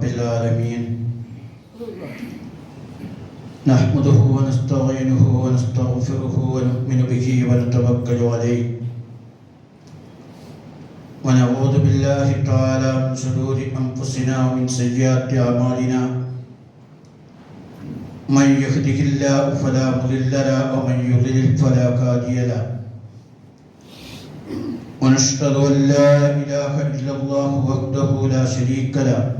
رب العالمين. نحمده ونستعينه ونستغفره ونؤمن به ونتوكل عليه. ونعوذ بالله تعالى من شرور أنفسنا ومن سيئات أعمالنا. من يهده الله فلا مضل له ومن يضلل فلا هادي له. ونشهد أن لا إله إلا الله وحده لا شريك له.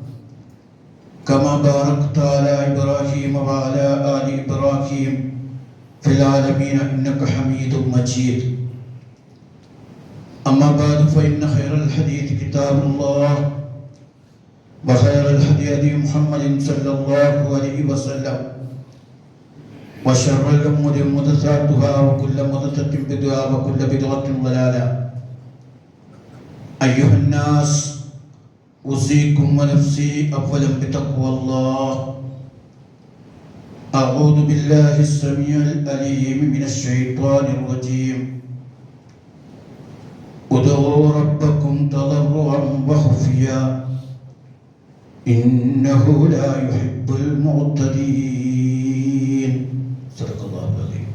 كما باركت على إبراهيم وعلى آل إبراهيم في العالمين إنك حميد مجيد. أما بعد فإن خير الحديث كتاب الله وخير الهدي هدي محمد صلى الله عليه وسلم وشر الأمور محدثاتها وكل محدثة بدعة وكل بدعة ضلالة. أيها الناس أوصيكم ونفسي أولا بتقوى الله. أعوذ بالله السميع العليم من الشيطان الرجيم. ادعوا ربكم تضرعا وخفيا. إنه لا يحب المعتدين. صدق الله العظيم.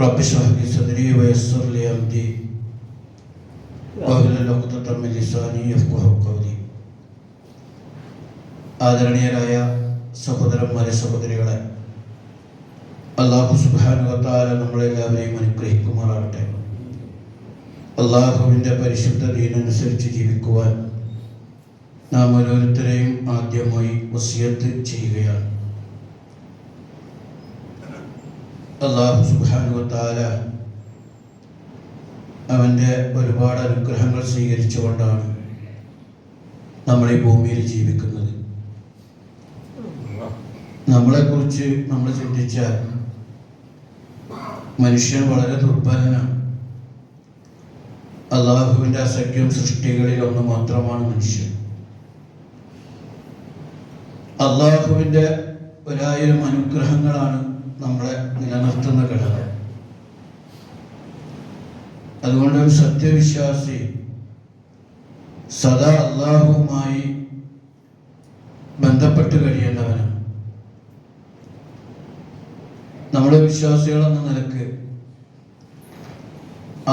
رب اشرح لي صدري ويسر لي أمري. വാഹുലല്ല കുത്തട്ടമ്മിസാനി യഫ്കുഹക്കൗരി ആദരണീയരായ സഹോദരന്മാരെ സഹോദരികളെ അള്ളാഹു സുബാനുവത്താല നമ്മളെല്ലാവരെയും അനുഗ്രഹിക്കുമാറാകട്ടെ. അള്ളാഹുവിന്റെ പരിശുദ്ധ ദീനനുസരിച്ച് ജീവിക്കുവാൻ നാം ഓരോരുത്തരെയും ആദ്യമായി വസിയത്ത് ചെയ്യുകയാണ്. അള്ളാഹു സുബാനുവത്താല അവന്റെ ഒരുപാട് അനുഗ്രഹങ്ങൾ സ്വീകരിച്ചുകൊണ്ടാണ് നമ്മൾ ഈ ഭൂമിയിൽ ജീവിക്കുന്നത്. നമ്മളെക്കുറിച്ച് നമ്മൾ ചിന്തിച്ചാൽ മനുഷ്യൻ വളരെ ദുർബലനാണ്. അള്ളാഹുവിന്റെ അസഖ്യം സൃഷ്ടികളിൽ ഒന്ന് മാത്രമാണ് മനുഷ്യൻ. അള്ളാഹുവിന്റെ ഒരായിരം അനുഗ്രഹങ്ങളാണ് നമ്മളെ നിലനിർത്തുന്ന ഘടകം. അതുകൊണ്ട് ഒരു സത്യവിശ്വാസി സദാ അള്ളാഹുവുമായി ബന്ധപ്പെട്ട് കഴിയേണ്ടവനാണ്. നമ്മുടെ വിശ്വാസികളെന്ന നിലയ്ക്ക്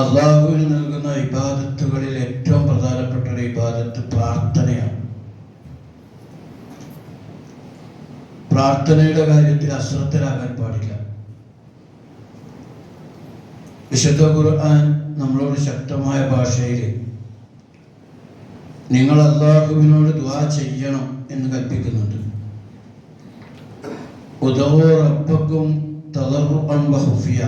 അള്ളാഹുവിന് നൽകുന്ന ഇബാദത്തുകളിൽ ഏറ്റവും പ്രധാനപ്പെട്ട ഒരു ഇബാദത്ത് പ്രാർത്ഥനയാണ്. പ്രാർത്ഥനയുടെ കാര്യത്തിൽ അശ്രദ്ധരാകാൻ പാടില്ല. വിശുദ്ധ ഖുർആൻ നമ്മളോട് ശക്തമായ ഭാഷയിൽ നിങ്ങൾ അള്ളാഹുവിനോട് ദ്വാ ചെയ്യണം എന്ന് കൽപ്പിക്കുന്നുണ്ട്. ഉദവോ റബ്ബക്കും തളർറുഅൻ വഹുഫിയ.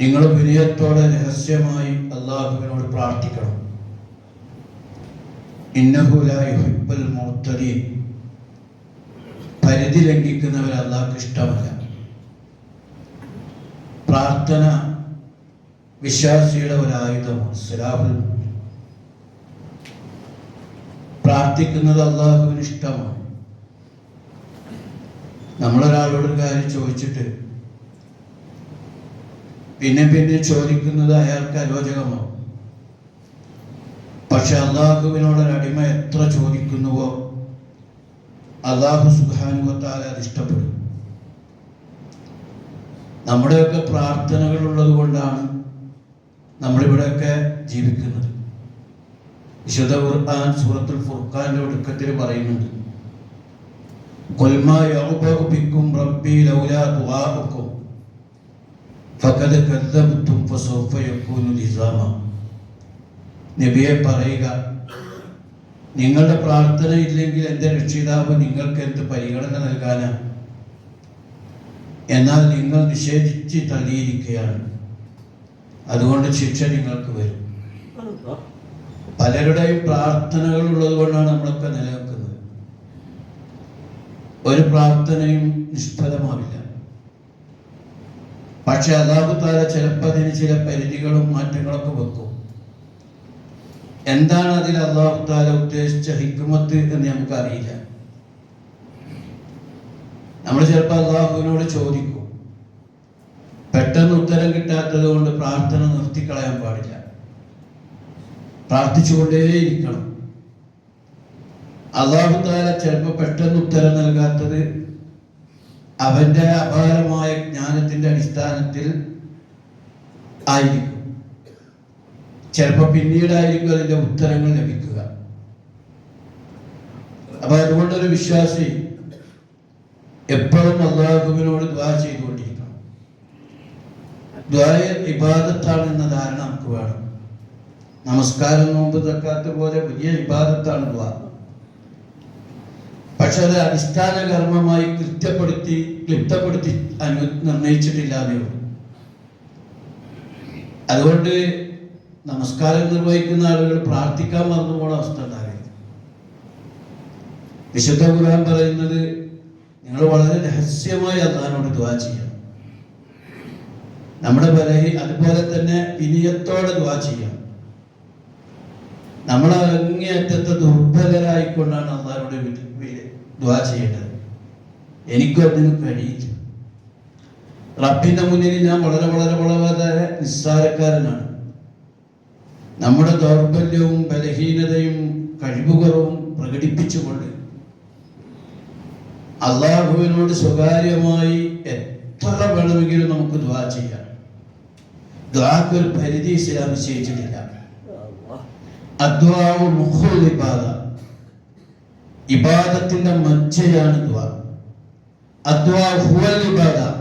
നിങ്ങൾ വിനയത്തോടെ രഹസ്യമായി അള്ളാഹുവിനോട് പ്രാർത്ഥിക്കണം. ഇന്നഹുലായുഹിബൽ മുത്തലീൻ പരിധി ലംഘിക്കുന്നവർ അള്ളാഹ്ക്ക് ഇഷ്ടമല്ല. പ്രാർത്ഥന വിശ്വാസിയുടെ ഒരു ആയുധമാണ് സിലാഹുൽ പ്രാർത്ഥിക്കുന്നത് അള്ളാഹുവിന് ഇഷ്ടമാണ്. നമ്മളൊരാളോട് കാര്യം ചോദിച്ചിട്ട് പിന്നെ പിന്നെ ചോദിക്കുന്നത് അയാൾക്ക് അരോചകമാവും. പക്ഷെ അള്ളാഹുവിനോടൊരു അടിമ എത്ര ചോദിക്കുന്നുവോ അള്ളാഹു സുഖാനുഭവത്താൽ അത് ഇഷ്ടപ്പെടും. നമ്മുടെയൊക്കെ പ്രാർത്ഥനകളുള്ളത് കൊണ്ടാണ് നമ്മളിവിടെയൊക്കെ ജീവിക്കുന്നത്. വിശുദ്ധ ഖുർആൻ സൂറത്തുൽ ഫുർഖാന്റെ ഒടുക്കത്തിൽ പറയുന്നുണ്ട്. ലൗലാ ഫസൗഫ യകൂനു നബിയെ പറയുക നിങ്ങളുടെ പ്രാർത്ഥന ഇല്ലെങ്കിൽ എന്റെ രക്ഷിതാവ് നിങ്ങൾക്ക് എന്ത് പരിഗണന നൽകാനാണ് എന്നാൽ നിങ്ങൾ നിഷേധിച്ച് തള്ളിയിരിക്കുകയാണ്. അതുകൊണ്ട് ശിക്ഷ നിങ്ങൾക്ക് വരും. പലരുടെയും പ്രാർത്ഥനകൾ ഉള്ളത് കൊണ്ടാണ് നമ്മളൊക്കെ നിലനിൽക്കുന്നത്. ഒരു പ്രാർത്ഥനയും നിഷ്ഫലമാവില്ല. പക്ഷെ അതാകുത്താല ചിലപ്പോ ചിലപ്പോൾ അതിന് ചില പരിധികളും മാറ്റങ്ങളൊക്കെ വെക്കും. എന്താണ് അതിൽ അള്ളാഹുത്താല ഉദ്ദേശിച്ച ഹിക്കുമത്ത് എന്ന് നമുക്ക് അറിയില്ല നമ്മൾ ചിലപ്പോൾ അള്ളാഹുവിനോട് ചോദിക്കും. പെട്ടെന്ന് ഉത്തരം കിട്ടാത്തത് കൊണ്ട് പ്രാർത്ഥന നിർത്തിക്കളയാൻ പാടില്ല. പ്രാർത്ഥിച്ചുകൊണ്ടേയിരിക്കണം. അള്ളാഹു താല ചിലപ്പോൾ പെട്ടെന്ന് ഉത്തരം നൽകാത്തത് അവന്റെ അപാരമായ ജ്ഞാനത്തിന്റെ അടിസ്ഥാനത്തിൽ ആയിരിക്കും. ചിലപ്പോൾ പിന്നീടായിരിക്കും അതിന്റെ ഉത്തരങ്ങൾ ലഭിക്കുക. അപ്പൊ അതുകൊണ്ടൊരു വിശ്വാസി എപ്പോഴും അള്ളാഹുവിനോട് ദ്വാ ചെയ്തുകൊണ്ടിരിക്കണം ദ്വായ ഇബാദത്താണ് എന്ന ധാരണ നമുക്ക് വേണം. നമസ്കാരം നോമ്പ് തക്കാത്ത പോലെ വലിയ ഇബാദത്താണ് ദ്വാ പക്ഷെ അത് അടിസ്ഥാന കർമ്മമായി കൃത്യപ്പെടുത്തി ക്ലിപ്തപ്പെടുത്തി അനു നിർണയിച്ചിട്ടില്ലാതെ അതുകൊണ്ട് നമസ്കാരം നിർവഹിക്കുന്ന ആളുകൾ പ്രാർത്ഥിക്കാൻ മറന്നു പോണ അവസ്ഥ ഉണ്ടാകരുത്. വിശുദ്ധ ഖുർആൻ പറയുന്നത് നിങ്ങൾ വളരെ രഹസ്യമായി അള്ളഹാനോട് ദ്വാ ചെയ്യണം. നമ്മുടെ ബലഹി അതുപോലെ തന്നെ വിനയത്തോടെ ദ്വാ ചെയ്യാം. നമ്മൾ അങ്ങേയറ്റത്തെ ദുർബലരായിക്കൊണ്ടാണ് വി- ദ്വാ ചെയ്യേണ്ടത്. എനിക്കും അതിന് കഴിയില്ല. റബ്ബിന്റെ മുന്നിൽ ഞാൻ വളരെ വളരെ വളരെ നിസ്സാരക്കാരനാണ്. നമ്മുടെ ദൗർബല്യവും ബലഹീനതയും കഴിവുകളും പ്രകടിപ്പിച്ചുകൊണ്ട് അള്ളാഹുവിനോട് സ്വകാര്യമായി എത്ര വേണമെങ്കിലും നമുക്ക് ദ്വാ ചെയ്യാം. ദ്വാക്ക് ഒരു പരിധി ഇസ്ലാം നിശ്ചയിച്ചിട്ടില്ല. അദ്വാവ് മുഖുൽ ഇബാദ. ഇബാദത്തിന്റെ മജ്ജയാണ് ദ്വാ. അദ്വാ ഹുവൽ ഇബാദ.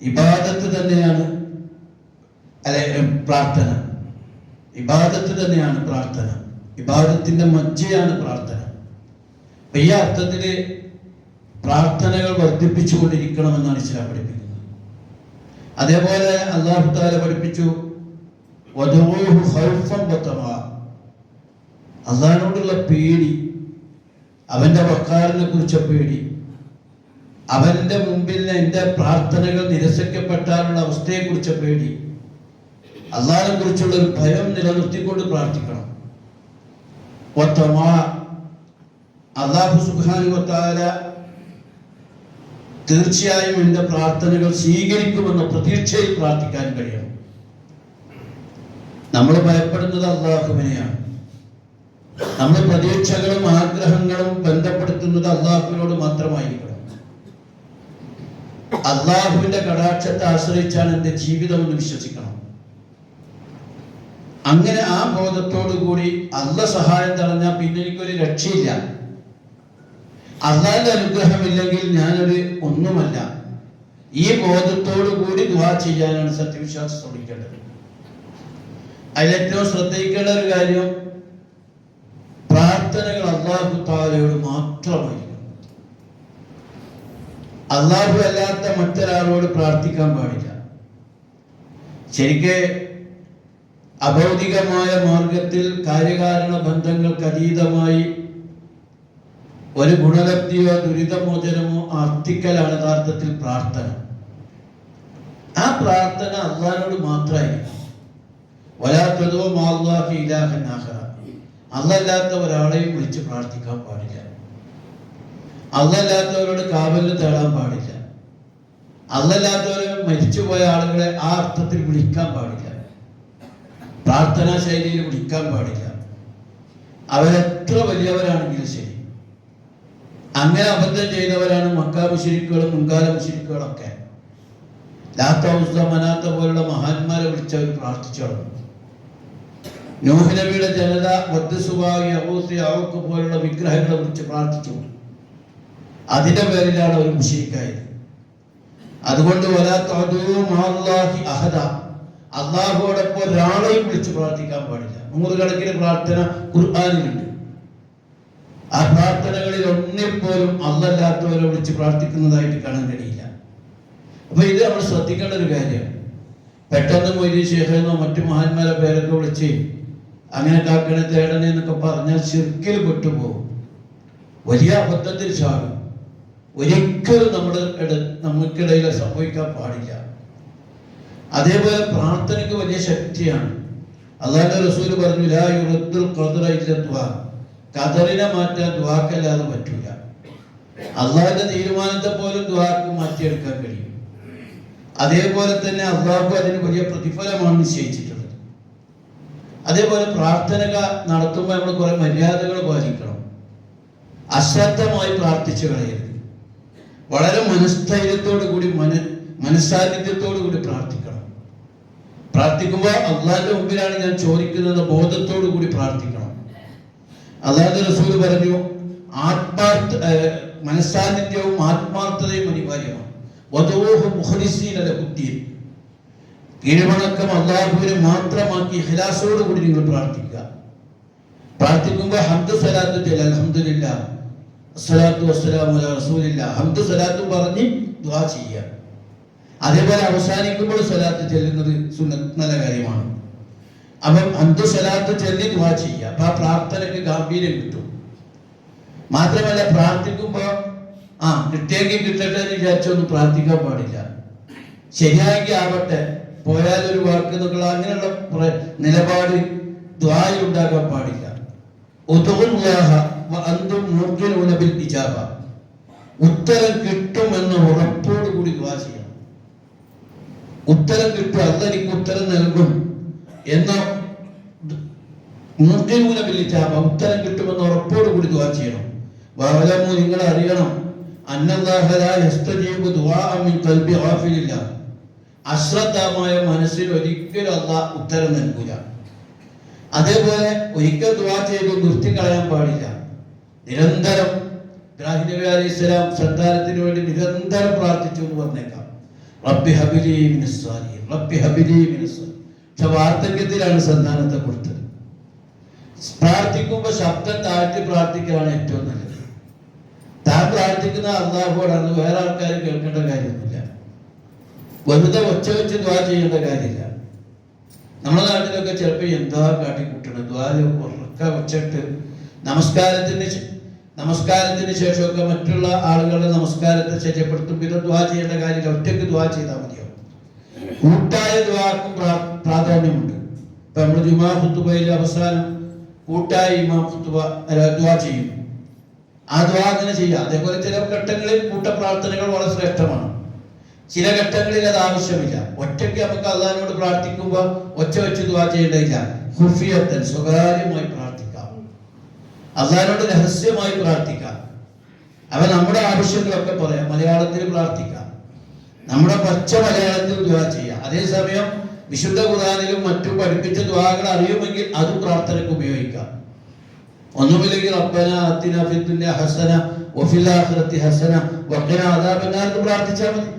ഇബാദത്ത് തന്നെയാണ് അല്ലെ പ്രാർത്ഥന. ഇബാദത്ത് തന്നെയാണ് പ്രാർത്ഥന. ഇബാദത്തിന്റെ മജ്ജയാണ് പ്രാർത്ഥന. ഈ അർത്ഥത്തിൽ പ്രാർത്ഥനകൾ വർദ്ധിപ്പിച്ചുകൊണ്ടിരിക്കണമെന്നാണ് ഇസ്ലാം പഠിപ്പിക്കുന്നത്. അതേപോലെ അള്ളാഹു താല പഠിപ്പിച്ചു. അള്ളാഹിനോടുള്ള പേടി അവന്റെ വക്കാലിനെ കുറിച്ച പേടി അവന്റെ മുമ്പിൽ എന്റെ പ്രാർത്ഥനകൾ നിരസിക്കപ്പെട്ടാലുള്ള അവസ്ഥയെ കുറിച്ച പേടി അള്ളാഹിനെ കുറിച്ചുള്ള ഒരു ഭയം നിലനിർത്തിക്കൊണ്ട് പ്രാർത്ഥിക്കണം. അള്ളാഹു സുഖാനുവത്താല തീർച്ചയായും എന്റെ പ്രാർത്ഥനകൾ സ്വീകരിക്കുമെന്ന പ്രതീക്ഷയിൽ പ്രാർത്ഥിക്കാൻ കഴിയണം. നമ്മൾ ഭയപ്പെടുന്നത് അള്ളാഹുവിനെയാണ്. നമ്മൾ പ്രതീക്ഷകളും ആഗ്രഹങ്ങളും ബന്ധപ്പെടുത്തുന്നത് അള്ളാഹുവിനോട് മാത്രമായിരിക്കണം. അള്ളാഹുവിന്റെ കടാക്ഷത്തെ ആശ്രയിച്ചാണ് എന്റെ ജീവിതം എന്ന് വിശ്വസിക്കണം. അങ്ങനെ ആ ബോധത്തോടു കൂടി അല്ല സഹായം തടഞ്ഞാൽ പിന്നെ എനിക്കൊരു രക്ഷയില്ല. അള്ളാഹിന്റെ അനുഗ്രഹമില്ലെങ്കിൽ ഞാനൊരു ഒന്നുമല്ല. ഈ ബോധത്തോടു കൂടി ദുവാ ചെയ്യാനാണ് സത്യവിശ്വാസം ശ്രമിക്കേണ്ടത്. അതിലേറ്റവും ശ്രദ്ധിക്കേണ്ട ഒരു കാര്യം പ്രാർത്ഥനകൾ അള്ളാഹു താലയോട് മാത്രമായിരിക്കും അള്ളാഹു അല്ലാത്ത മറ്റൊരാളോട് പ്രാർത്ഥിക്കാൻ പാടില്ല. ശരിക്ക് അഭൗതികമായ മാർഗത്തിൽ കാര്യകാരണ ബന്ധങ്ങൾക്ക് അതീതമായി ഒരു ഗുണലബ്ധിയോ ദുരിതമോചനമോ അർത്ഥിക്കലാണ് യഥാർത്ഥത്തിൽ പ്രാർത്ഥന. ആ പ്രാർത്ഥന അള്ളാഹിനോട് മാത്രമായിരിക്കും. വലാത്തതോ അല്ലല്ലാത്ത ഒരാളെയും വിളിച്ച് പ്രാർത്ഥിക്കാൻ പാടില്ല. അല്ലല്ലാത്തവരോട് കാവലിന് തേടാൻ പാടില്ല. അല്ലല്ലാത്തവരെ മരിച്ചുപോയ ആളുകളെ ആ അർത്ഥത്തിൽ വിളിക്കാൻ പാടില്ല. പ്രാർത്ഥനാ ശൈലിയിൽ വിളിക്കാൻ പാടില്ല. അവരെത്ര വലിയവരാണെങ്കിലും ശരി. അങ്ങനെ അബദ്ധം ചെയ്തവരാണ് മക്ക മുഷിരിക്കുകളും മുൻകാല മുഷിരിക്കുകളൊക്കെ. ലാത്ത മനാത്ത പോലുള്ള മഹാന്മാരെ വിളിച്ചവർ പ്രാർത്ഥിച്ചു തുടങ്ങി. നൂഹ് നബിയുടെ ജനത വധുസുബായി അബൂസി അവക്ക് പോലുള്ള വിഗ്രഹങ്ങളെ വിളിച്ച് പ്രാർത്ഥിച്ചു. അതിന്റെ പേരിലാണ് അവർ മുഷിരിക്കായത്. അതുകൊണ്ട് അള്ളാഹുവോടൊപ്പം ഒരാളെയും വിളിച്ച് പ്രാർത്ഥിക്കാൻ പാടില്ല. നൂറുകണക്കിന് പ്രാർത്ഥന ഖുർആാനിലുണ്ട്. ആ പ്രാർത്ഥനകളിൽ ഒന്നിൽ പോലും അല്ലല്ലാത്തവരെ വിളിച്ച് പ്രാർത്ഥിക്കുന്നതായിട്ട് കാണാൻ കഴിയില്ല. അപ്പൊ ഇത് നമ്മൾ ശ്രദ്ധിക്കേണ്ട ഒരു കാര്യമാണ് പെട്ടെന്ന് മൊയ്തി ശേഖരനോ മറ്റു മഹാന്മാരെ പേരൊക്കെ വിളിച്ച് അങ്ങനെ കാക്കണ തേടണേ എന്നൊക്കെ പറഞ്ഞാൽ ശിർക്കിൽ പെട്ടുപോകും. വലിയ അബദ്ധത്തിൽ ചാടും. ഒരിക്കലും നമ്മുടെ നമുക്കിടയിൽ സംഭവിക്കാൻ പാടില്ല. അതേപോലെ പ്രാർത്ഥനയ്ക്ക് വലിയ ശക്തിയാണ്. അള്ളാഹുന്റെ റസൂൽ പറഞ്ഞു ലാ യുറദ്ദുൽ ഖദ്റ ഇല്ല ഖദറിനെ മാറ്റാൻ ദുവാക്കല്ലാതെ പറ്റൂല. അള്ളാഹിന്റെ തീരുമാനത്തെ പോലും ദുആക്ക് മാറ്റിയെടുക്കാൻ കഴിയും. അതേപോലെ തന്നെ അള്ളാഹു അതിന് വലിയ പ്രതിഫലമാണ് നിശ്ചയിച്ചിട്ടുള്ളത്. അതേപോലെ പ്രാർത്ഥനകൾ നടത്തുമ്പോൾ നമ്മൾ കുറെ മര്യാദകൾ പാലിക്കണം. അശ്രദ്ധമായി പ്രാർത്ഥിച്ചു കളയരുത്. വളരെ മനസ്ഥൈര്യത്തോടു കൂടി മന മനസ്സാന്നിധ്യത്തോടു കൂടി പ്രാർത്ഥിക്കണം. പ്രാർത്ഥിക്കുമ്പോൾ അള്ളാഹിന്റെ മുമ്പിലാണ് ഞാൻ ചോദിക്കുന്നത് ബോധത്തോടു കൂടി പ്രാർത്ഥിക്കണം. അള്ളാഹു റസൂൽ പറഞ്ഞു ആത്മാർത്ഥ മനസ്സാന്നിധ്യവും ആത്മാർത്ഥതയും അനിവാര്യമാണ്. കീഴ്വണക്കം അള്ളാഹുവിനെ മാത്രമാക്കി ഹിലാസോട് കൂടി നിങ്ങൾ പ്രാർത്ഥിക്കുക. പ്രാർത്ഥിക്കുമ്പോൾ ഹംദ് സലാത്ത് ചെയ്യൽ അലഹമില്ല അസ്സലാത്തു വസ്സലാമു അല റസൂലില്ല. ഹംദ് സലാത്ത് പറഞ്ഞ് ദുആ ചെയ്യുക. അതേപോലെ അവസാനിക്കുമ്പോൾ സലാത്ത് ചെല്ലുന്നത് സുന്നത്ത് നല്ല കാര്യമാണ്. അപ്പം അന്തുസലാത്ത് സലാത്ത് ചെല്ലി ദുആ ചെയ്യുക. അപ്പൊ ആ പ്രാർത്ഥനയ്ക്ക് ഗാംഭീര്യം കിട്ടും. മാത്രമല്ല പ്രാർത്ഥിക്കുമ്പോ ആ കിട്ടിയെങ്കിൽ കിട്ടട്ടെ എന്ന് വിചാരിച്ചൊന്നും പ്രാർത്ഥിക്കാൻ പാടില്ല. ശരിയാക്കി ആവട്ടെ. പോയാൽ ഒരു വാക്ക് നിങ്ങൾ അങ്ങനെയുള്ള നിലപാട് ദ്വായ ഉണ്ടാക്കാൻ പാടില്ല. ഉത്തരം കിട്ടുമെന്ന ഉറപ്പോടുകൂടി ദ്വാ ചെയ്യണം. ഉത്തരം കിട്ടും അതെനിക്ക് ഉത്തരം നൽകും. എന്ന മൂക്കിനൂന വിളിച്ച ഉത്തരം കിട്ടുമെന്ന് ഉറപ്പോട് കൂടി ദുവാ ചെയ്യണം. വഅലമു നിങ്ങൾ അറിയണം. അശ്രദ്ധമായ മനസ്സിൽ ഒരിക്കലും അല്ല ഉത്തരം നൽകൂല. അതേപോലെ ഒരിക്കൽ ദുആ ചെയ്ത് നിർത്തി കളയാൻ പാടില്ല. നിരന്തരം ഇബ്രാഹിം നബി അലൈഹി സ്വലാം സന്താനത്തിന് വേണ്ടി നിരന്തരം പ്രാർത്ഥിച്ചു എന്ന് പറഞ്ഞേക്കാം റബ്ബി ഹബിലി മിനസ് സാലിഹീൻ റബ്ബി ഹബിലി മിനസ് സാലിഹീൻ. പക്ഷെ വാർദ്ധക്യത്തിലാണ് സന്താനത്തെ കൊടുത്തത്. പ്രാർത്ഥിക്കുമ്പോൾ ശബ്ദം താഴ്ത്തി പ്രാർത്ഥിക്കലാണ് ഏറ്റവും നല്ലത്. താൻ പ്രാർത്ഥിക്കുന്ന അള്ളാഹുവോടാണ് വേറെ ആൾക്കാർ കേൾക്കേണ്ട കാര്യമൊന്നുമില്ല. വെറുതെ ഒച്ച വെച്ച് ദ്വാ ചെയ്യേണ്ട കാര്യമില്ല. നമ്മുടെ നാട്ടിലൊക്കെ ചിലപ്പോൾ എന്താ കാട്ടിക്കൂട്ടണം ദ്വാര ഉറക്ക വെച്ചിട്ട് നമസ്കാരത്തിന് നമസ്കാരത്തിന് ശേഷമൊക്കെ മറ്റുള്ള ആളുകളുടെ നമസ്കാരത്തെ ശരിപ്പെടുത്തും. പിന്നെ ദ്വാ ചെയ്യേണ്ട കാര്യമില്ല. ഒറ്റയ്ക്ക് ദ്വാ ചെയ്താൽ മതിയാവും. കൂട്ടായ ദ്വാക്കും പ്രാധാന്യമുണ്ട്. ഇപ്പൊ നമ്മൾ ജുമാ ഹുത്തുബയിലെ അവസാനം കൂട്ടായ ഇമാം ഹുത്തുബ ദ്വാ ചെയ്യും. ആ ദ്വാ അങ്ങനെ ചെയ്യുക. അതേപോലെ ചില ഘട്ടങ്ങളിൽ കൂട്ടപ്രാർത്ഥനകൾ വളരെ ശ്രേഷ്ഠമാണ്. ചില ഘട്ടങ്ങളിൽ അത് ആവശ്യമില്ല. ഒറ്റയ്ക്ക് നമുക്ക് അള്ളഹാനോട് പ്രാർത്ഥിക്കുമ്പോൾ ഒച്ച വെച്ച് ദ്വാ ചെയ്യേണ്ടതില്ല. ഖുഫിയത്തൻ സ്വകാര്യമായി പ്രാർത്ഥിക്കാം. അള്ളഹാനോട് രഹസ്യമായി പ്രാർത്ഥിക്കാം. അവ നമ്മുടെ ആവശ്യങ്ങളൊക്കെ പറയാം. മലയാളത്തിൽ പ്രാർത്ഥിക്കാം. നമ്മുടെ പച്ച മലയാളത്തിൽ ദുവാ ചെയ്യുക. അതേസമയം വിശുദ്ധ ഖുർആനിലും മറ്റും പഠിപ്പിച്ച ദ്വാകൾ അറിയുമെങ്കിൽ അത് പ്രാർത്ഥനയ്ക്ക് ഉപയോഗിക്കാം. ഒന്നുമില്ലെങ്കിൽ റബ്ബന അത്തിന ഫിദ് ഹസന വഫിൽ ആഖിറത്തി ഹസന വഖിന അദാബന്നാർ എന്ന് പ്രാർത്ഥിച്ചാൽ മതി.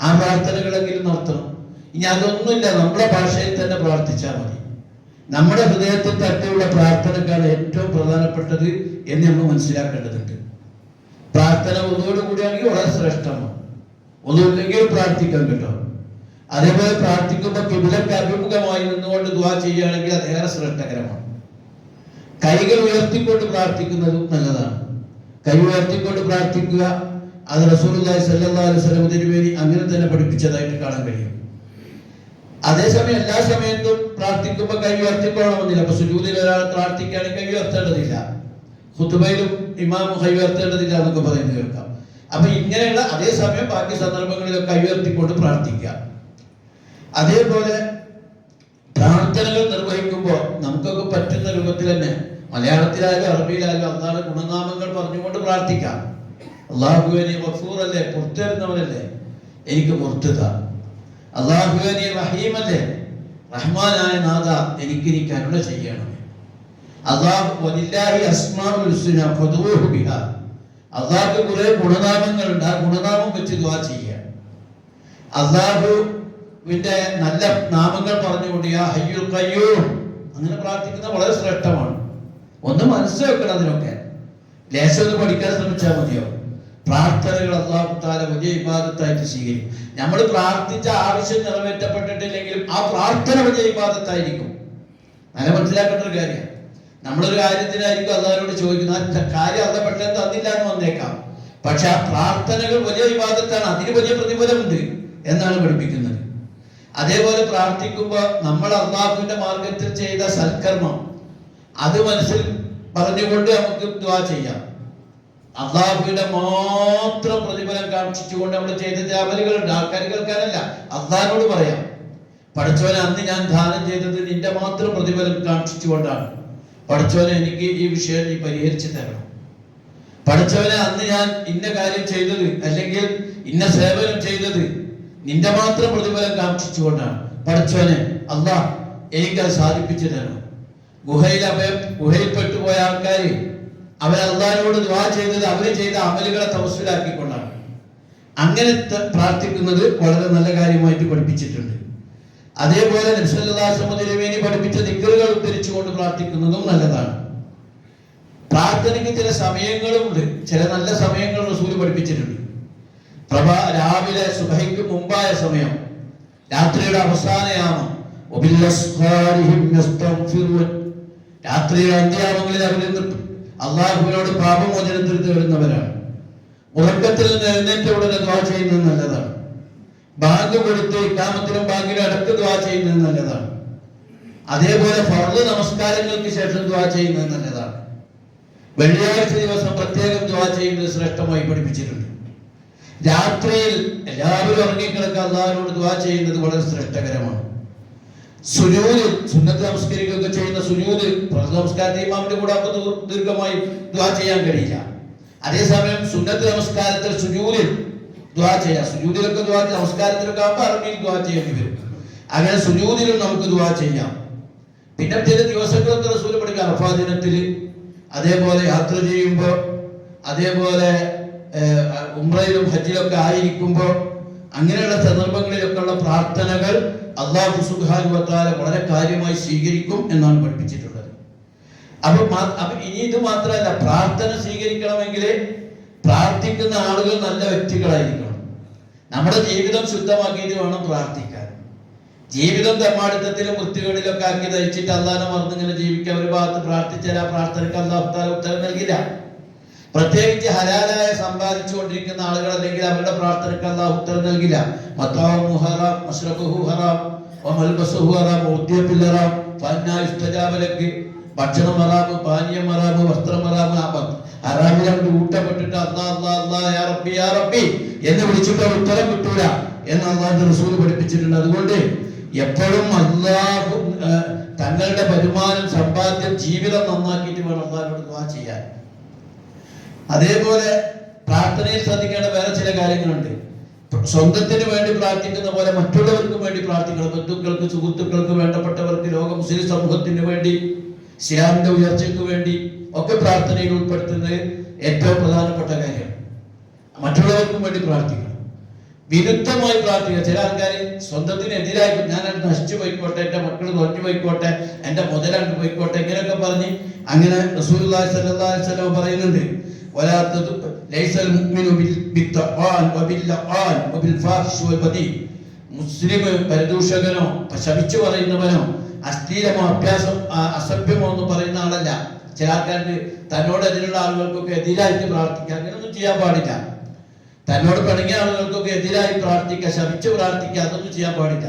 ആ പ്രാർത്ഥനകളെങ്കിലും നടത്തണം. ഇനി അതൊന്നുമില്ല നമ്മുടെ ഭാഷയിൽ തന്നെ പ്രാർത്ഥിച്ചാൽ മതി. നമ്മുടെ ഹൃദയത്തിൽ തട്ടിയുള്ള പ്രാർത്ഥനക്കാണ് ഏറ്റവും പ്രധാനപ്പെട്ടത് എന്ന് നമ്മൾ മനസ്സിലാക്കേണ്ടതുണ്ട്. പ്രാർത്ഥന ഒന്നുകൂടെ കൂടിയാണെങ്കിൽ വളരെ ശ്രേഷ്ഠമാണ്. ഒന്നുമില്ലെങ്കിൽ പ്രാർത്ഥിക്കാൻ കേട്ടോ അതേപോലെ പ്രാർത്ഥിക്കുമ്പോൾ കിബിലക്ക് അഭിമുഖമായി നിന്നുകൊണ്ട് ദുവാ ചെയ്യുകയാണെങ്കിൽ അത് ഏറെ ശ്രേഷ്ഠകരമാണ്. കൈകൾ ഉയർത്തിക്കൊണ്ട് പ്രാർത്ഥിക്കുന്നതും നല്ലതാണ്. കൈ ഉയർത്തിക്കൊണ്ട് പ്രാർത്ഥിക്കുക അത് അലൈഹി വസല്ലം തിരുമേനി അങ്ങനെ തന്നെ പഠിപ്പിച്ചതായിട്ട് കാണാൻ കഴിയും. അതേസമയം എല്ലാ സമയത്തും പ്രാർത്ഥിക്കുമ്പോൾ കൈ ഉയർത്തിക്കോളണമെന്നില്ല അപ്പൊ സുജൂതിൽ ഒരാൾ പ്രാർത്ഥിക്കുകയാണെങ്കിൽ കൈ ഉയർത്തേണ്ടതില്ല. ഹുത്തുബയിലും ഇമാമും കൈ ഉയർത്തേണ്ടതില്ല എന്നൊക്കെ പറയുന്നത് കേൾക്കാം. അപ്പൊ ഇങ്ങനെയുള്ള അതേസമയം ബാക്കി സന്ദർഭങ്ങളിലൊക്കെ കൈയർത്തിക്കൊണ്ട് പ്രാർത്ഥിക്കുക. അതേപോലെ പ്രാർത്ഥനകൾ നിർവഹിക്കുമ്പോൾ നമുക്കൊക്കെ പറ്റുന്ന രൂപത്തിൽ തന്നെ മലയാളത്തിലായാലും അറബിയിലായാലും അള്ളാഹ് ഗുണനാമങ്ങൾ പറഞ്ഞുകൊണ്ട് പ്രാർത്ഥിക്കാം. അള്ളാഹുവിനെ വഫൂറല്ലേ പുറത്തിരുന്നവനല്ലേ എനിക്ക് പുറത്തുക അള്ളാഹുവിനെ റഹീമല്ലേ? റഹ്മാനായ നാഥ എനിക്ക് നീ കരുണ ചെയ്യണം അള്ളാഹു വലില്ലാഹി ഫദൂഹു കുറെ ഗുണനാമങ്ങളുണ്ട് ആ ഗുണനാമം വെച്ച് ദുആ ചെയ്യുക അള്ളാഹുവിന്റെ നല്ല നാമങ്ങൾ പറഞ്ഞുകൊണ്ട് അങ്ങനെ പ്രാർത്ഥിക്കുന്നത് വളരെ ശ്രേഷ്ഠമാണ്. ഒന്ന് മനസ്സ് വെക്കണം അതിനൊക്കെ. ലേശം ഒന്ന് പഠിക്കാൻ ശ്രമിച്ചാൽ മതിയോ? പ്രാർത്ഥനകൾ അള്ളാഹു താല വലിയ വിവാദത്തായിട്ട് സ്വീകരിക്കും. നമ്മൾ പ്രാർത്ഥിച്ച ആവശ്യം നിറവേറ്റപ്പെട്ടിട്ടില്ലെങ്കിലും ആ പ്രാർത്ഥന വലിയ ഇബാദത്തായിരിക്കും. നല്ല മനസ്സിലാക്കേണ്ട ഒരു കാര്യമാണ്. നമ്മളൊരു കാര്യത്തിനായിരിക്കും അള്ളാഹിനോട് ചോദിക്കുന്നത് ആ കാര്യം അള്ള പെട്ടെന്ന് തന്നില്ല എന്ന് വന്നേക്കാം. പക്ഷെ ആ പ്രാർത്ഥനകൾ വലിയ വിവാദത്താണ് അതിന് വലിയ പ്രതിഫലമുണ്ട് എന്നാണ് പഠിപ്പിക്കുന്നത്. അതേപോലെ പ്രാർത്ഥിക്കുമ്പോൾ നമ്മൾ അള്ളാഹുവിന്റെ മാർഗത്തിൽ ചെയ്ത സൽക്കർമ്മം അത് മനസ്സിൽ പറഞ്ഞുകൊണ്ട് നമുക്ക് ദ്വാ ചെയ്യാം. അള്ളാഹുവിന്റെ മാത്രം പ്രതിഫലം കാക്ഷിച്ചുകൊണ്ട് നമ്മൾ ചെയ്ത ജാബലുകളുണ്ട്. ആൾക്കാർ കേൾക്കാനല്ല അള്ളാഹിനോട് പറയാം. പഠിച്ചവനെ അന്ന് ഞാൻ ദാനം ചെയ്തത് നിന്റെ മാത്രം പ്രതിഫലം കാക്ഷിച്ചുകൊണ്ടാണ് പഠിച്ചവനെ എനിക്ക് ഈ വിഷയം നീ പരിഹരിച്ചു തരണം. പഠിച്ചവനെ അന്ന് ഞാൻ ഇന്ന കാര്യം ചെയ്തത് അല്ലെങ്കിൽ ഇന്ന സേവനം ചെയ്തത് നിന്റെ മാത്രം പ്രതിഫലം കാക്ഷിച്ചുകൊണ്ടാണ്. പഠിച്ചവനെ അല്ലാ എനിക്കത് സാധിപ്പിച്ചു തരണം. ഗുഹയിൽ അഭയം ഗുഹയിൽ പെട്ടുപോയ ആൾക്കാർ അവർ അള്ളാഹിനോട് ദ്വാ ചെയ്തത് അവർ ചെയ്ത അമലുകളെ തമസ്സിലാക്കിക്കൊണ്ടാണ് അങ്ങനെ പ്രാർത്ഥിക്കുന്നത് വളരെ നല്ല കാര്യമായിട്ട് പഠിപ്പിച്ചിട്ടുണ്ട്. അതേപോലെ നബ്സല്ലാസമുദ്രവേനി പഠിപ്പിച്ച ദിക്കറുകൾ ഉദ്ധരിച്ചുകൊണ്ട് പ്രാർത്ഥിക്കുന്നതും നല്ലതാണ്. പ്രാർത്ഥനയ്ക്ക് ചില സമയങ്ങളുമുണ്ട് ചില നല്ല സമയങ്ങൾ റസൂൽ പഠിപ്പിച്ചിട്ടുണ്ട്. പ്രഭ രാവിലെ സുബഹയ്ക്ക് മുമ്പായ സമയം. രാത്രിയുടെ അവസാനയാമം. രാത്രിയുടെ അന്ത്യാമങ്ങളിൽ അവരിൽ അള്ളാഹുവിനോട് പാപമോചനത്തിൽ തേടുന്നവരാണ് ഉറക്കത്തിൽ നിന്ന് എഴുന്നേറ്റ ഉടനെ ദ്വാ ചെയ്യുന്നത് നല്ലതാണ്. ബാങ്ക് കൊടുത്ത് ഇക്കാമത്തിനും ബാങ്കിനും അടുത്ത് ദ്വാ ചെയ്യുന്നത് നല്ലതാണ്. അതേപോലെ ഫർദ് നമസ്കാരങ്ങൾക്ക് ശേഷം ദ്വാ ചെയ്യുന്നത് നല്ലതാണ്. വെള്ളിയാഴ്ച ദിവസം പ്രത്യേകം ദ്വാ ചെയ്യുന്നത് ശ്രേഷ്ഠമായി പഠിപ്പിച്ചിട്ടുണ്ട്. രാത്രിയിൽ എല്ലാവരും ഉറങ്ങിക്കിടക്കാൻ അള്ളാഹിനോട് ദ്വാ ചെയ്യുന്നത് വളരെ ശ്രേഷ്ഠകരമാണ്. സുനൂര് സുന്നത്ത് നമസ്കരിക്കുകയൊക്കെ ചെയ്യുന്ന സുനൂര് പ്രഥമ നമസ്കാരത്തെ ഇമാമിന്റെ കൂടെ അപ്പൊ ദീർഘമായി ദ്വാ ചെയ്യാൻ കഴിയില്ല. അതേസമയം സുന്നത്ത് നമസ്കാരത്തിൽ സുജൂതിൽ ദ്വാ ചെയ്യാം. സുജൂതിലൊക്കെ ദ്വാ നമസ്കാരത്തിലൊക്കെ ആകുമ്പോൾ അറബിയിൽ ദ്വാ ചെയ്യേണ്ടി വരും. അങ്ങനെ സുജൂതിലും നമുക്ക് ദ്വാ ചെയ്യാം. പിന്നെ ചില ദിവസങ്ങളൊക്കെ റസൂൽ പഠിക്കുക അറഫാ ദിനത്തിൽ അതേപോലെ യാത്ര ചെയ്യുമ്പോൾ അതേപോലെ ഉമ്രയിലും ഹജ്ജിലൊക്കെ ആയിരിക്കുമ്പോൾ അങ്ങനെയുള്ള സന്ദർഭങ്ങളിലൊക്കെ ഉള്ള പ്രാർത്ഥനകൾ അള്ളാഹു സുഖാനുവത്താല വളരെ കാര്യമായി സ്വീകരിക്കും എന്നാണ് പഠിപ്പിച്ചിട്ടുള്ളത്. അപ്പൊ അപ്പൊ ഇനി ഇത് മാത്രമല്ല. പ്രാർത്ഥന സ്വീകരിക്കണമെങ്കിൽ പ്രാർത്ഥിക്കുന്ന ആളുകൾ നല്ല വ്യക്തികളായിരിക്കണം. നമ്മുടെ ജീവിതം ശുദ്ധമാക്കിയിട്ട് വേണം പ്രാർത്ഥിക്കാൻ. ജീവിതം തെമ്മാടിത്തത്തിലും വൃത്തികളിലൊക്കെ ആക്കി ധരിച്ചിട്ട് അള്ളാനെ മറന്നിങ്ങനെ ജീവിക്കാൻ ഒരു ഭാഗത്ത് പ്രാർത്ഥിച്ചാൽ ആ പ്രാർത്ഥനയ്ക്ക് അള്ളാഹു താല ഉത്തരം നൽകില്ല. പ്രത്യേകിച്ച് ഹലാലായ സമ്പാദിച്ചുകൊണ്ടിരിക്കുന്ന ആളുകൾ അല്ലെങ്കിൽ അവരുടെ പ്രാർത്ഥനയ്ക്ക് അള്ളാഹു ഉത്തരം നൽകില്ല. മത്താവും ഹറാം ഹറാം ഹറാം ഹറാം ഫന്നാ ഭക്ഷണം ഹറാമ് പാനീയം ഹറാമ് വസ്ത്രം ഹറാമ് അറാബിൽ അവർ ഊട്ടപ്പെട്ടിട്ട് അന്നാ അല്ലാ അല്ലാ യാ റബ്ബി യാ റബ്ബി എന്ന് വിളിച്ചിട്ട് അവർ ഉത്തരം കിട്ടൂല എന്ന് അള്ളാഹിന്റെ റസൂൽ പഠിപ്പിച്ചിട്ടുണ്ട്. അതുകൊണ്ട് എപ്പോഴും അള്ളാഹു തങ്ങളുടെ വരുമാനം സമ്പാദ്യം ജീവിതം നന്നാക്കിയിട്ട് വേണം അള്ളാഹിനോട് ദുആ ചെയ്യാൻ. അതേപോലെ പ്രാർത്ഥനയിൽ ശ്രദ്ധിക്കേണ്ട വേറെ ചില കാര്യങ്ങളുണ്ട്. സ്വന്തത്തിന് വേണ്ടി പ്രാർത്ഥിക്കുന്ന പോലെ മറ്റുള്ളവർക്ക് വേണ്ടി പ്രാർത്ഥിക്കണം. ബന്ധുക്കൾക്ക് സുഹൃത്തുക്കൾക്ക് വേണ്ടപ്പെട്ടവർക്ക് ലോക മുസ്ലിം സമൂഹത്തിന് വേണ്ടി ഇസ്ലാമിന്റെ ഉയർച്ചയ്ക്ക് വേണ്ടി ഒക്കെ പ്രാർത്ഥനയിൽ ഉൾപ്പെടുത്തുന്നത് ഏറ്റവും പ്രധാനപ്പെട്ട കാര്യം മറ്റുള്ളവർക്കും വേണ്ടി പ്രാർത്ഥിക്കണം വിരുദ്ധമായി പ്രാർത്ഥിക്കുക ചില ആൾക്കാർ സ്വന്തത്തിനെതിരായി ഞാൻ അത് നശിച്ചു പോയിക്കോട്ടെ എൻ്റെ മക്കൾ തൊറ്റു പോയിക്കോട്ടെ എൻ്റെ മുതലാണ്ട് പോയിക്കോട്ടെ ഇങ്ങനെയൊക്കെ പറഞ്ഞ് അങ്ങനെ റസൂലുള്ളാഹി സ്വല്ലല്ലാഹി അലൈഹി വസല്ലം പറയുന്നുണ്ട് ولا تد- ليس المؤمن بال- بالطعان وباللعان وبالفاحش والبذيء മുസ്ലിം പരിദൂഷകനോ ശപിച്ചു പറയുന്നവനോ അശ്ലീലമോ അഭ്യാസം അസഭ്യമോ ഒന്നും പറയുന്ന ആളല്ല. ചില ആൾക്കാർക്ക് തന്നോട് എതിരുള്ള ആളുകൾക്കൊക്കെ എതിരായിട്ട് പ്രാർത്ഥിക്കുക. അങ്ങനെയൊന്നും ചെയ്യാൻ പാടില്ല. തന്നോട് പിണങ്ങിയ ആളുകൾക്കൊക്കെ എതിരായി പ്രാർത്ഥിക്കുക ശപിച്ച് പ്രാർത്ഥിക്കുക അതൊന്നും ചെയ്യാൻ പാടില്ല.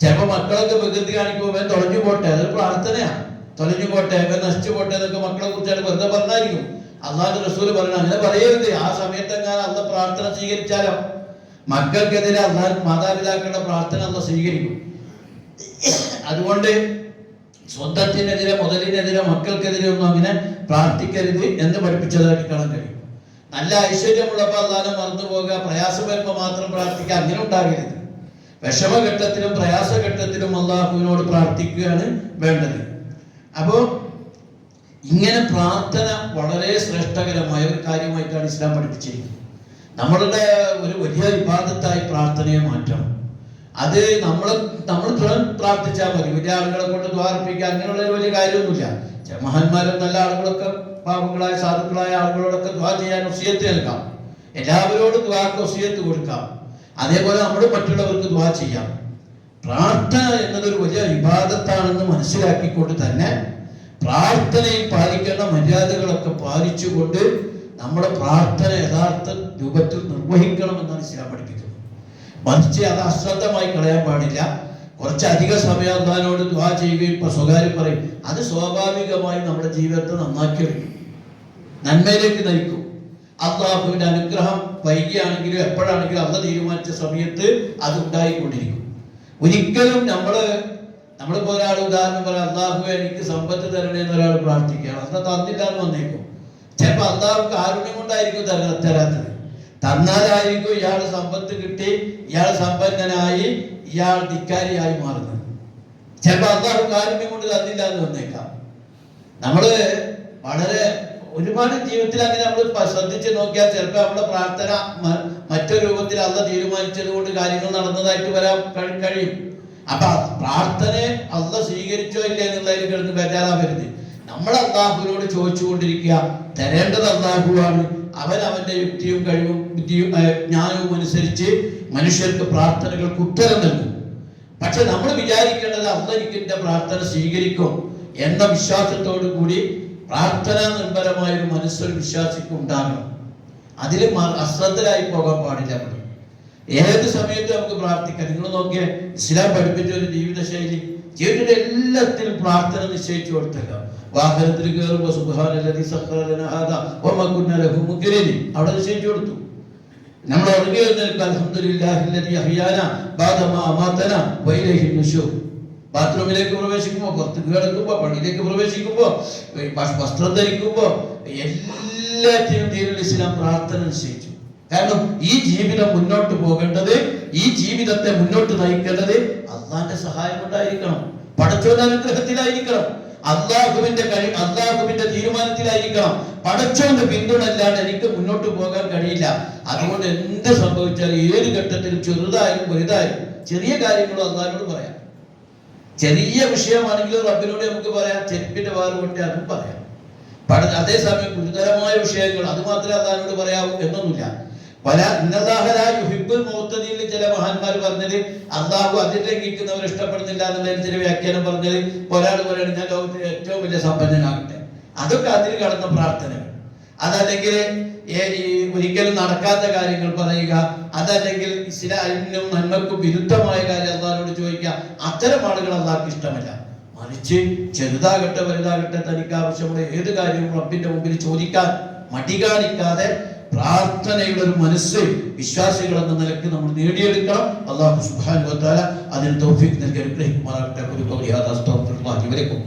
ചിലപ്പോൾ മക്കളൊക്കെ വികൃതി കാണിക്കുമ്പോൾ ഇവൻ തൊലഞ്ഞു പോട്ടെ അതൊരു പ്രാർത്ഥനയാണ് തൊലഞ്ഞു പോട്ടെ ഇവൻ നശിച്ചു പോട്ടെ എന്നൊക്കെ മക്കളെ കുറിച്ചാണ് വെറുതെ പറഞ്ഞായിരിക്കും. അള്ളാഹു റസൂൽ പറയണം അങ്ങനെ പറയരുത്. ആ സമയത്തെങ്ങാനും അള്ള പ്രാർത്ഥന സ്വീകരിച്ചാലോ? മക്കൾക്കെതിരെ മാതാപിതാക്കളുടെ പ്രാർത്ഥന അള്ള സ്വീകരിക്കും. അതുകൊണ്ട് സ്വന്തത്തിനെതിരെ മുതലിനെതിരെ മക്കൾക്കെതിരെ ഒന്നും അങ്ങനെ പ്രാർത്ഥിക്കരുത് എന്ന് പഠിപ്പിച്ചതായിട്ട് കാണാൻ കഴിയും. നല്ല ഐശ്വര്യമുള്ളപ്പോൾ അല്ലാതെ മറന്നു പോകുക പ്രയാസം വരുമ്പോൾ മാത്രം പ്രാർത്ഥിക്കുക അങ്ങനെ ഉണ്ടാകരുത്. വിഷമഘട്ടത്തിലും പ്രയാസഘട്ടത്തിലും അള്ളാഹുവിനോട് പ്രാർത്ഥിക്കുകയാണ് വേണ്ടത്. അപ്പോ ഇങ്ങനെ പ്രാർത്ഥന വളരെ ശ്രേഷ്ഠകരമായ ഒരു കാര്യമായിട്ടാണ് ഇസ്ലാം പഠിപ്പിച്ചിരിക്കുന്നത്. നമ്മളുടെ ഒരു വലിയ വിവാദത്തായി പ്രാർത്ഥനയെ മാറ്റണം. അത് നമ്മൾ നമ്മൾ പ്രാർത്ഥിച്ചാൽ മതി. വലിയ ആളുകളെ കൊണ്ട് ദ്വാർപ്പിക്കുക അങ്ങനെയുള്ള വലിയ കാര്യമൊന്നുമില്ല. മഹാന്മാരും നല്ല ആളുകളൊക്കെ പാവങ്ങളായ സാധുക്കളായ ആളുകളോടൊക്കെ ദ്വാ ചെയ്യാൻ ഒസിയത്ത് നൽകാം. എല്ലാവരോടും ദ്വാക്ക് ഒസിയത്ത് കൊടുക്കാം. അതേപോലെ നമ്മൾ മറ്റുള്ളവർക്ക് ദ്വാ ചെയ്യാം. പ്രാർത്ഥന എന്നതൊരു വലിയ വിവാദത്താണെന്ന് മനസ്സിലാക്കിക്കൊണ്ട് തന്നെ പ്രാർത്ഥനയിൽ പാലിക്കേണ്ട മര്യാദകളൊക്കെ പാലിച്ചുകൊണ്ട് നമ്മുടെ പ്രാർത്ഥന യഥാർത്ഥ രൂപത്തിൽ നിർവഹിക്കണം എന്നാണ് ഇസ്ലാം പഠിപ്പിക്കുന്നത് മറിച്ച് അത് അശ്രദ്ധമായി കളയാൻ പാടില്ല. കുറച്ചധിക സമയം അള്ളഹാനോട് ദ്വാ ചെയ്യുകയും ഇപ്പൊ സ്വകാര്യം പറയും. അത് സ്വാഭാവികമായി നമ്മുടെ ജീവിതത്തെ നന്നാക്കി എടുക്കും. നന്മയിലേക്ക് നയിക്കും. അള്ളാഹുവിന്റെ അനുഗ്രഹം വൈകിയാണെങ്കിലും എപ്പോഴാണെങ്കിലും അള്ള തീരുമാനിച്ച സമയത്ത് അത് ഉണ്ടായിക്കൊണ്ടിരിക്കും. ഒരിക്കലും നമ്മൾ നമ്മളിപ്പോ ഒരാൾ ഉദാഹരണം പറയാം അള്ളാഹു എനിക്ക് സമ്പത്ത് തരണേ എന്ന് ഒരാൾ പ്രാർത്ഥിക്കുകയാണ്. അന്ന് തന്നില്ല എന്ന് വന്നേക്കും. ചിലപ്പോ അള്ളാഹു കാരുണ്യം കൊണ്ടായിരിക്കും തര തരാത്തത്. തന്നാലായിരിക്കും ഇയാൾ സമ്പത്ത് കിട്ടി ഇയാൾ സമ്പന്നനായി ഇയാൾ ധിക്കാരിയായി മാറുന്നത് ചിലപ്പോ അള്ളാഹു കാരുണ്യം കൊണ്ട് തന്നില്ല എന്ന് വന്നേക്കാം. നമ്മൾ വളരെ ഒരുപാട് ജീവിതത്തിൽ അങ്ങനെ നമ്മൾ ശ്രദ്ധിച്ച് നോക്കിയാൽ ചിലപ്പോൾ നമ്മുടെ പ്രാർത്ഥന മറ്റൊരു രൂപത്തിൽ അല്ല തീരുമാനിച്ചത് കൊണ്ട് കാര്യങ്ങൾ നടന്നതായിട്ട് വരാൻ കഴി- കഴിയും. അപ്പൊ പ്രാർത്ഥനയെ അല്ല സ്വീകരിച്ചോ ഇല്ല എന്നുള്ളതിൽ കിടന്ന് ബേജാറാവരുത്. നമ്മൾ അള്ളാഹുവിനോട് ചോദിച്ചുകൊണ്ടിരിക്കുക തരേണ്ടത് അള്ളാഹുവാണ്. അവൻ അവന്റെ യുക്തിയും കഴിവും ബുദ്ധിയും ജ്ഞാനവും അനുസരിച്ച് മനുഷ്യർക്ക് പ്രാർത്ഥനകൾക്ക് ഉത്തരം നൽകും. പക്ഷെ നമ്മൾ വിചാരിക്കേണ്ടത് എന്റെ പ്രാർത്ഥന സ്വീകരിക്കും എന്ന വിശ്വാസത്തോടു കൂടി പ്രാർത്ഥന നിർഭരമായ ഒരു മനസ്സൊരു വിശ്വാസിക്ക് ഉണ്ടാകണം. അതിൽ അശ്രദ്ധരായി പോകാൻ പാടില്ല നമ്മൾ. ഏത് സമയത്തും നമുക്ക് പ്രാർത്ഥിക്കാം. നിങ്ങൾ നോക്കിയ ഇസ്ലാം പഠിപ്പിച്ച ഒരു ജീവിതശൈലി ജീവിതത്തിന്റെ എല്ലാത്തിലും പ്രാർത്ഥന നിശ്ചയിച്ചു കൊടുത്തല്ലോ. വാഹനത്തിൽ കയറുമ്പോ സുബ്ഹാനല്ലദീ സഖറ ലനാ ഹാദാ ലഹു മുഖ്രിനീൻ അവിടെ നിശ്ചയിച്ചു കൊടുത്തു. നമ്മൾ ഉറങ്ങി വരുന്നതിൽ അൽഹംദുലില്ലാഹില്ലദീ അഹ്യാന ബാദമാ അമാതന വൈലൈഹി ബാത്റൂമിലേക്ക് പ്രവേശിക്കുമ്പോ പുറത്തേക്ക് കിടക്കുമ്പോ പള്ളിയിലേക്ക് പ്രവേശിക്കുമ്പോ ഈ വസ്- വസ്ത്രം ധരിക്കുമ്പോ എല്ലാറ്റിനും ദീനുൽ ഇസ്ലാം പ്രാർത്ഥന നിശ്ചയിച്ചു. കാരണം ഈ ജീവിതം മുന്നോട്ട് പോകേണ്ടത് ഈ ജീവിതത്തെ മുന്നോട്ട് നയിക്കേണ്ടത് അള്ളാന്റെ സഹായം കൊണ്ടായിരിക്കണം. പഠിച്ചവന്റെ അനുഗ്രഹത്തിലായിരിക്കണം. അള്ളാഹുവിന്റെ കഴി അള്ളാഹുവിന്റെ തീരുമാനത്തിലായിരിക്കണം. പടച്ചോന്റെ പിന്തുണ അല്ലാണ്ട് എനിക്ക് മുന്നോട്ട് പോകാൻ കഴിയില്ല. അതുകൊണ്ട് എന്ത് സംഭവിച്ചാലും ഏത് ഘട്ടത്തിൽ ചെറുതായാലും വലുതായാലും ചെറിയ കാര്യങ്ങളും അള്ളാഹിനോട് പറയാം. ചെറിയ വിഷയമാണെങ്കിലും റബ്ബിനോട് നമുക്ക് പറയാം. ചെരുപ്പിന്റെ വാറ് പൊട്ടി അതും പറയാം. അതേസമയം ഗുരുതരമായ വിഷയങ്ങൾ അത് മാത്രമേ അള്ളാഹിനോട് പറയാവൂ എന്നൊന്നുമില്ല. പല മുഅ്തദീൻ ചില മഹാന്മാർ പറഞ്ഞത് അള്ളാഹു അതിൽ ലംഘിക്കുന്നവർ ഇഷ്ടപ്പെടുന്നില്ല എന്നുള്ളതിന് ചില വ്യാഖ്യാനം പറഞ്ഞത് ഒരാൾ പറയാണ് ഞാൻ ലോകത്തിലെ ഏറ്റവും വലിയ സമ്പന്നനാകട്ടെ. അതൊക്കെ അതിൽ കടന്ന പ്രാർത്ഥനകൾ. അതല്ലെങ്കിൽ ഒരിക്കലും നടക്കാത്ത കാര്യങ്ങൾ പറയുക അതല്ലെങ്കിൽ ഇസ്ലാമിനും നന്മക്കും വിരുദ്ധമായ കാര്യം അള്ളാഹിനോട് ചോദിക്കുക അത്തരം ആളുകൾ അള്ളാഹ്ക്ക് ഇഷ്ടമല്ല. മറിച്ച് ചെറുതാകട്ടെ വലുതാകട്ടെ തനിക്ക് ആവശ്യമുള്ള ഏത് കാര്യവും റബ്ബിന്റെ മുമ്പിൽ ചോദിക്കാൻ മടി കാണിക്കാതെ പ്രാർത്ഥനയുടെ ഒരു മനസ്സ് വിശ്വാസികൾ എന്ന നിലയ്ക്ക് നമ്മൾ നേടിയെടുക്കണം. അള്ളാഹു സുബ്ഹാനഹു വത്താല അതിന് തൗഫീഖ് നൽകി അനുഗ്രഹിക്കുമാറാകട്ടെ. ഒരു ഹാദാ അസ്തഗ്ഫിറുല്ലാഹി വലക്കും.